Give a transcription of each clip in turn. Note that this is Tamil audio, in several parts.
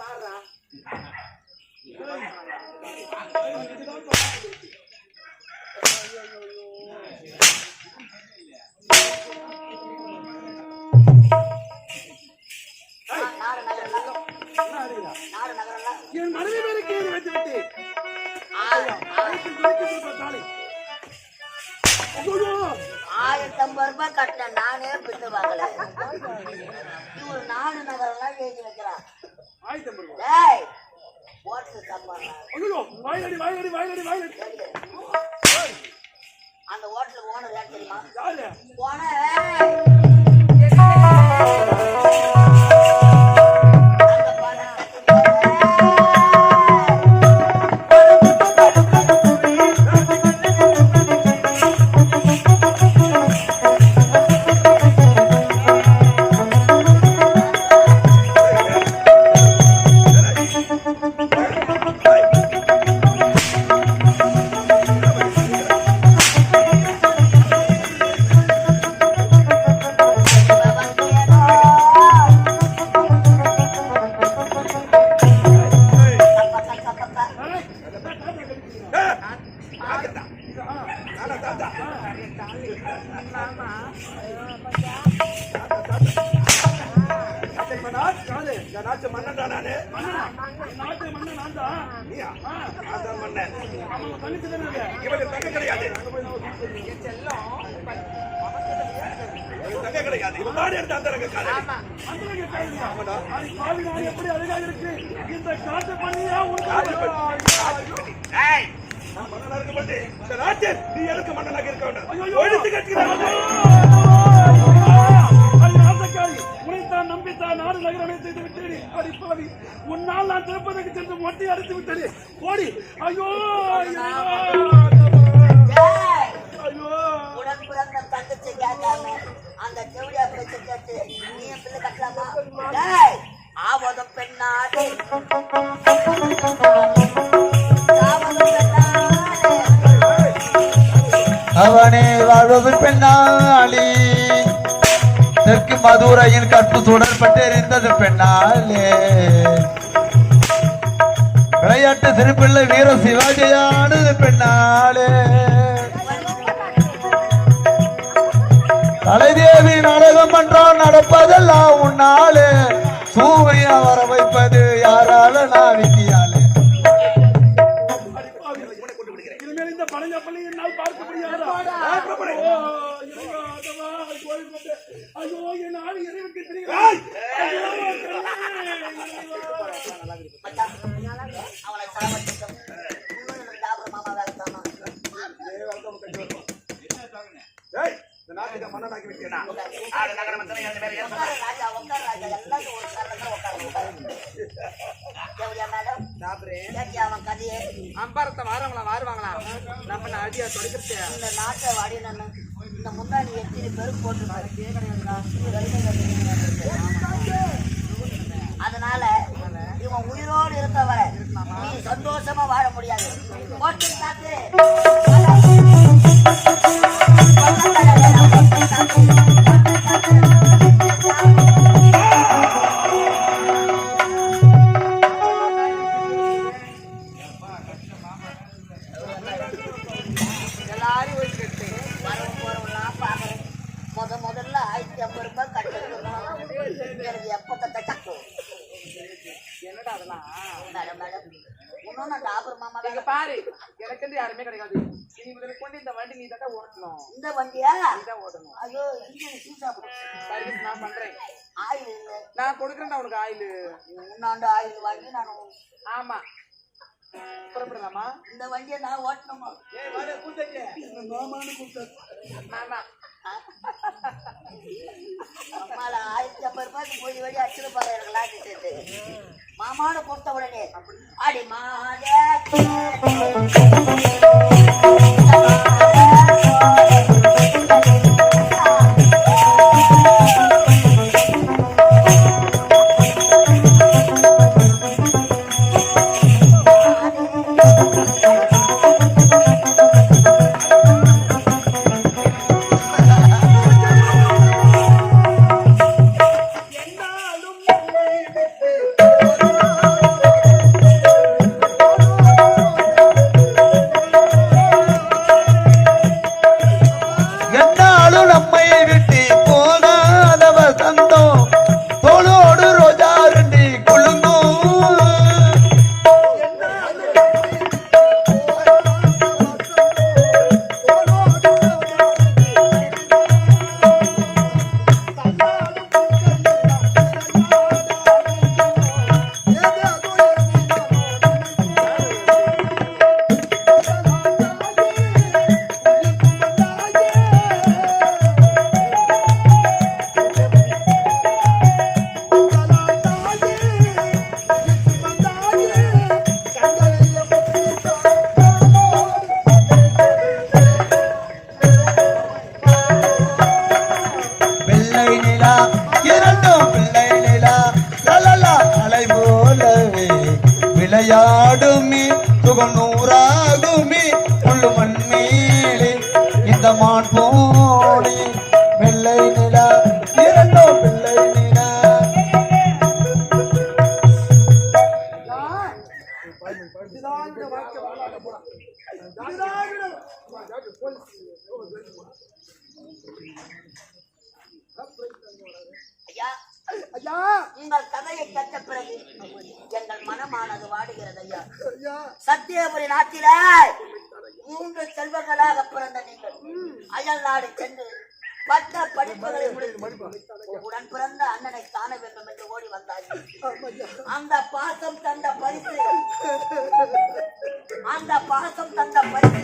பாடுறா என் மனைவி மேலே வைத்து விட்டு ஆயிரத்தி ஐம்பது ரூபாய் கட்டினேன். நானே பிட்டு வாங்கல இவர் நகரம் நகரெல்லாம் எழுதி வைக்கிறான் ஐயோ வாயிலடி வாயிலடி வாயிலடி வாயிலடி அந்த ஓனர் யார் தெரியுமா? யாரு? நாட்டு மன்னன் நானு நாட்டு மன்னன் நான் தான் நீயா நான் தான் மன்னன் தங்கச்சி தானே தங்க கிடையாது தங்க கிடையாது இவன் எடுத்து அந்த ரங்க காலை எப்படி அழகா இருக்கு இந்த காட்டு பண்ணியா காதல் இந்த நீ எனக்கு மன்னனாக இருக்க வேண்டும். ஒழித்து கட்டுகிறேன். உனைத்தான் நம்பித்தான் நாடு நகரமே செய்து விட்டேன். அடிப்பாவி உன்னால் நான் திருப்பதிக்கு சென்று மொட்டை அடித்து விட்டேன். ஓடி! ஐயோ ஐயோ! டேய், ஐயோ! உனக்கு பிறந்த தங்கச்சி கேட்காம அந்த செவிலியா பேச்ச கேட்டு நீ பிள்ளை கட்டலாமா? டேய் ஆவத பெண்ணாடு மதுரையின் கற்பு சுடற்பட்டிருந்தது பெண்ணாலே விளையாட்டு சிறுபிள்ளை வீர சிவாஜியானது பெண்ணாலே தலைதேவி நாடகம் என்றால் நடப்பதெல்லாம் உன்னாலே சூவையா வர வைப்பது அவன் கதையை? அம்பாரத்தை வாரவங்களா வாருவாங்களா? நம்ம நான் அடியா தொலைக்கிறது இந்த நாட்டை வாடினு இந்த முன்னாடி எத்தனை பேருக்கு போட்டுருக்காரு. அதனால இவன் உயிரோடு இருக்க வர சந்தோஷமா வாழ முடியாது. ஓட்டணும் ஐயோ சர்வீஸ் நான் பண்றேன். ஆயில் இல்லை. நான் கொடுக்குறேன்டா உனக்கு ஆயில். முன்னாண்டு ஆயில் வாங்கி நான் ஆமா. புறப்படலாமா? இந்த வண்டியை நான் ஓட்டணுமா? மாமா. அம்மால ஆயிரத்தி ஐம்பது ரூபாய்க்கு போய் வழி போற எனக்கு லாட்டி மாமாவோட கொடுத்த உடனே அடி மாதே விளையாடுமே சுகம் நூறாகுமே உள்ளு மண்மேலே இந்த மான் போனே. கேட்ட பிறகு எங்கள் மனமானது வாடுகிறது ஐயா. சத்தியபுரி நாட்டிலே மூன்று செல்வங்களாக பிறந்த நீங்கள். அயல் நாடு சென்று பட்ட படிப்புகளை முடித்து உடன் பிறந்த அண்ணனை காண வேண்டும் என்று ஓடி வந்தார்கள். ஆமாய்யா. அந்த பாசம் தந்த பரிசு. அந்த பாசம் தந்த பரிசு.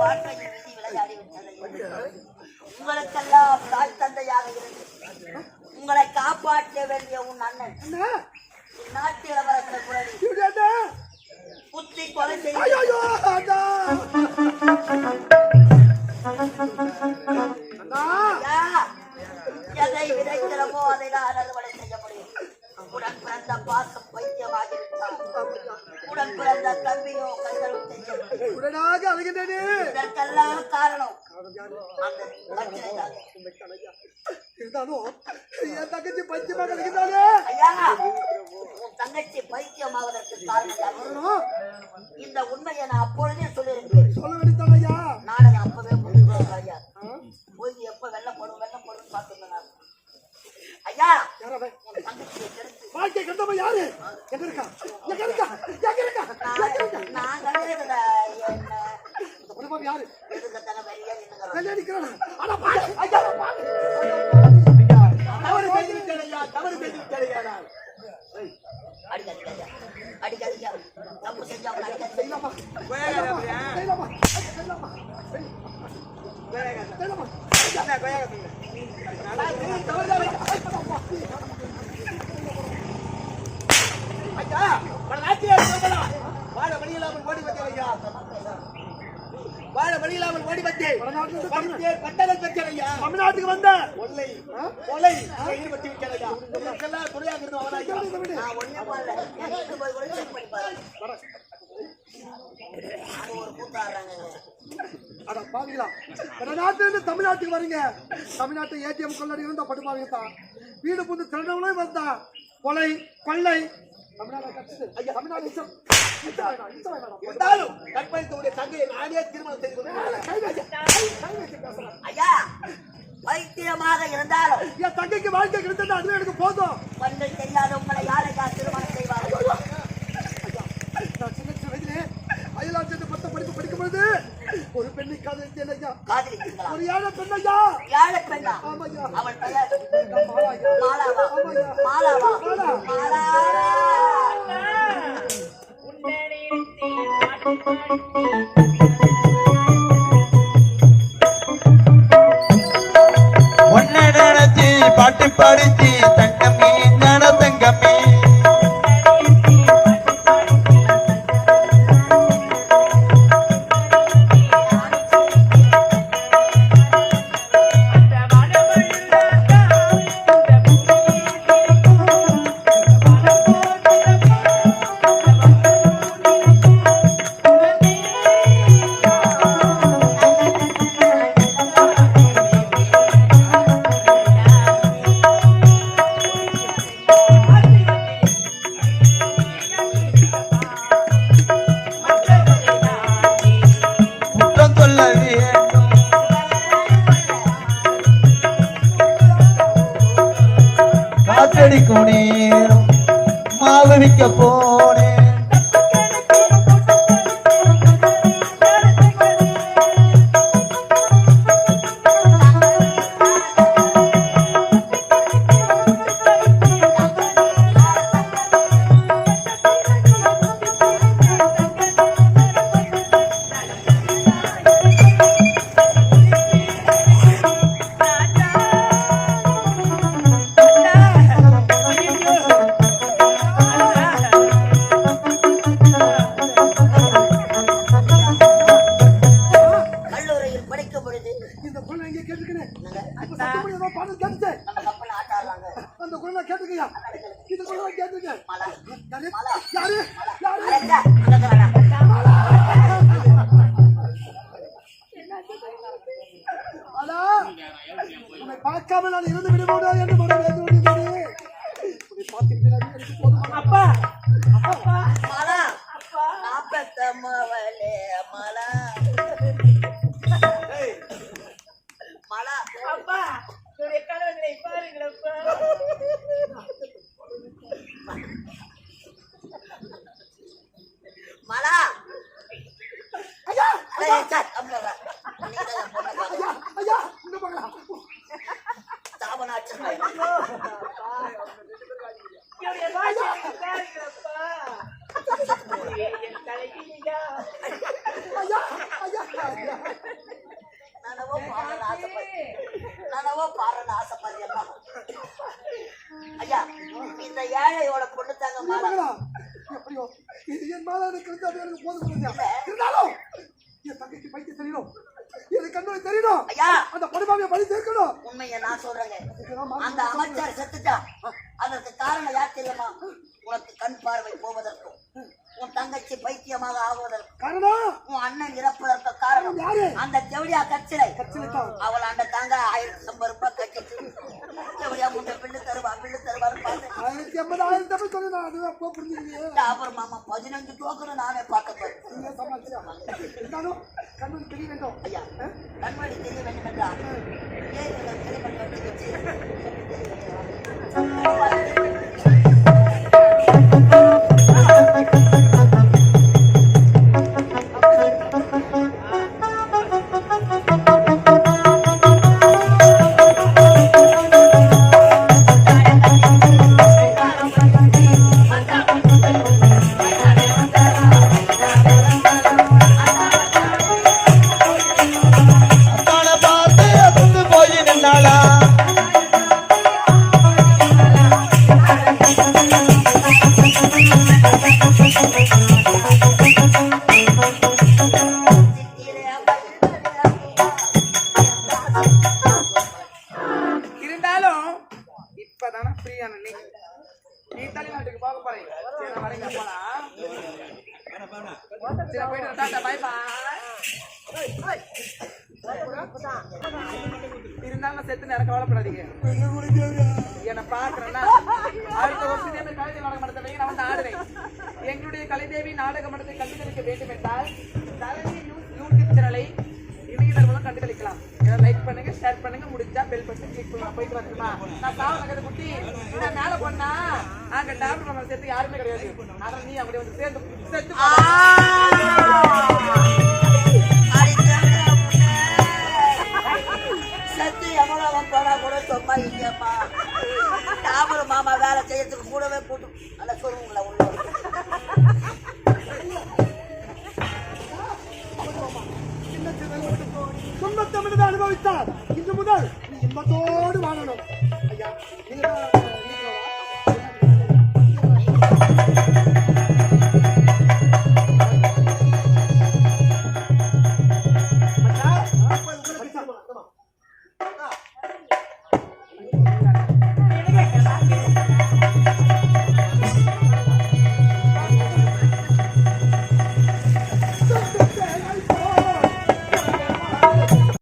வாழ்க்கையில் விதி விளையாடி விட்டது. உங்களுக்கெல்லாம் தாய் தந்தையாக இருந்து காப்பாற்ற வேண்டிய உன் அண்ணன். அண்ணா நாட்டு இளவரசர் குரலி குத்தி கொலை ஐயா, எதை விதைக்கிறமோ அதை தான் அறுவடை செய்ய முடியும். உடன் பிறந்த பாசம் பைத்தியமாகிவிட்டார் உடன் பிறந்த தம்பியோ கைகளும் செய்ய உடனாக அழுகின்றனே! இதற்கெல்லாம் காரணம். இருந்தாலும் என் தங்கச்சி ஐயா தங்கச்சி பைத்தியமாவதற்கு காரணம் இந்த உண்மையை நான் அப்பொழுதே சொல்லியிருக்கிறேன் சொல்ல வேண்டியதான் ஐயா நாடகம் அப்பவே ஐயா போய் எப்ப வெள்ளம் போடும் வெள்ளம் போடும் பார்த்துருந்தேன் நான் ஐயா தங்கச்சியை வாழ்க்கை கண்டவன் யாரு எங்க இருக்கா எங்க இருக்கா எங்க இருக்கா நான் என்ன இந்த குடும்பம் யாரு? எதுக்கத்தான வெளியே ஆனா பாரு ஐயா பாரு தவறு செய்து விட்டேன் ஐயா தவறு செய்து விட்டேன் ஐயா அடிக்காதீங்க அடிக்காதீங்க தப்பு செஞ்சா அடிக்காதீங்க செய்யலாமா கொய்யாக்காய் அப்படியா? செய்யலாமா செய்யலாமா செய்யலாமா ஐயா, வாழ ஓடி வந்தேன் ஐயா. வாழ இல்லாமல் ஓடி படித்தேன், பட்டங்கள் பெற்றேன் ஐயா. தமிழ்நாட்டுக்கு வந்த. கொள்ளை, கொலை, ஈடுபட்டு விட்டேன் ஐயா. இதற்கெல்லாம் துணையாக இருந்தவன் அவன் ஐயா. நான் ஒண்ணே போடல எனக்கு போய் கூட செக் பண்ணி பாரு. அது ஒரு அட பாவீங்களா இருந்து தமிழ்நாட்டுக்கு வரீங்க. தமிழ்நாட்டு ஏடிஎம் கொள்ளடி இருந்த படுபாவீங்க தான் வீடு புந்து திருடவங்களே வந்தா. கொலை கொள்ளை ஐயா. இருந்தாலும் கற்பழித்தவருடைய தங்கையை நானே திருமணம் செய்து கொண்டேன். ஐயா வைத்தியமாக இருந்தாலும் என் தங்கைக்கு வாழ்க்கை கிடைத்தது அதுவே எனக்கு போதும். கண்ணு தெரியாத உங்களை யாரையா திருமணம் செய்வார்கள்? நான் சின்ன சின்ன வயதிலே அயலாட்சியத்தை பத்த படிப்பு படிக்கும் பொழுது ஒரு பெண்ணை காதலித்தேன் ஐயா. காதலித்தீங்களா ஒரு ஏழை பெண் ஐயா. யாழை பெண்ணா? அவள் பெயர். மாலாவா. மாலாவா? மாலா. பாட்டு படிச்சு காற்றடிக்கும் நேரம் மாவு விற்க போ ஆனா உன்னை பார்க்காம நான் இருந்து விடுவோடா என்று மனம் வேதனை கொண்டது. உன்னை பார்த்திருக்கிறாய் எனக்கு போதும் அப்பா அப்பா. தெரியணும் எனக்கு கண்ணு தெரியணும் ஐயா! அந்த படுபாவிய பழி சேர்க்கணும். உண்மையை நான் சொல்றேங்க. அந்த அமைச்சர் செத்துட்டா அதற்கு காரணம் யார் தெரியுமா? உனக்கு கண் பார்வை போவதற்கும் உன் தங்கச்சி பைத்தியமாக ஆகுவதற்கும். காரணம்? உன் அண்ணன் இறப்பதற்கு காரணம். யாரு? அந்த கச்சிலை. கச்சிலைத்தான். அவள் அந்த தாங்க ஆயிரத்தி ஐம்பது ரூபாய் செவடியா முட்டை பில்லு தருவா பில்லு தருவான்னு ஆயிரத்தி ஐம்பது ஆயிரத்தி ஐம்பது சொல்லி நான் அதுவே அப்போ புரிஞ்சுக்கிறேன் அப்புறம் மாமா பதினஞ்சு டோக்கன் நானே பார்க்க போறேன். கண்ணு தெரிய வேண்டும் ஐயா கண்மணி தெரிய வேண்டும் என்றால் நீ தலைநாட்டுக்கு போக சரி, நான் போலாம் சரி, போயிட்டு டாட்டா, இருந்தாலும் நான் செத்து நேரம் கவலைப்படாதீங்க என்ன பாக்குறேன்னா அடுத்த வருஷம் இதே மாதிரி கலைதேவி நாடக வைங்க, நான் வந்து ஆடுவேன் எங்களுடைய கலைதேவி நாடக மன்றத்தை கண்டுகளிக்க வேண்டும் என்றால் தலைமை யூடியூப் சேனலை இணையதளம் மூலம் கண்டுகளிக்கலாம் லைக் பண்ணுங்க ஷேர் பண்ணுங்க முடிஞ்சா பெல் பட்டன் கிளிக் பண்ணுங்க போயிட்டு வந்துருமா நான் சாவ நகர குட்டி. நான் மேல போனா அங்க டாக்டர் நம்ம சேர்த்து யாருமே கிடையாது. அதனால நீ அப்படி வந்து சேர்ந்து செத்து எவ்வளவு போனா கூட சும்மா இல்லையம்மா தாமரை மாமா வேலை செய்யறதுக்கு கூடவே போட்டு அந்த சொல்லுங்களா துன்பத்தை மட்டும் அனுபவித்தார். இன்று முதல் இன்பத்தோடு வாழணும். ஐயா நீங்க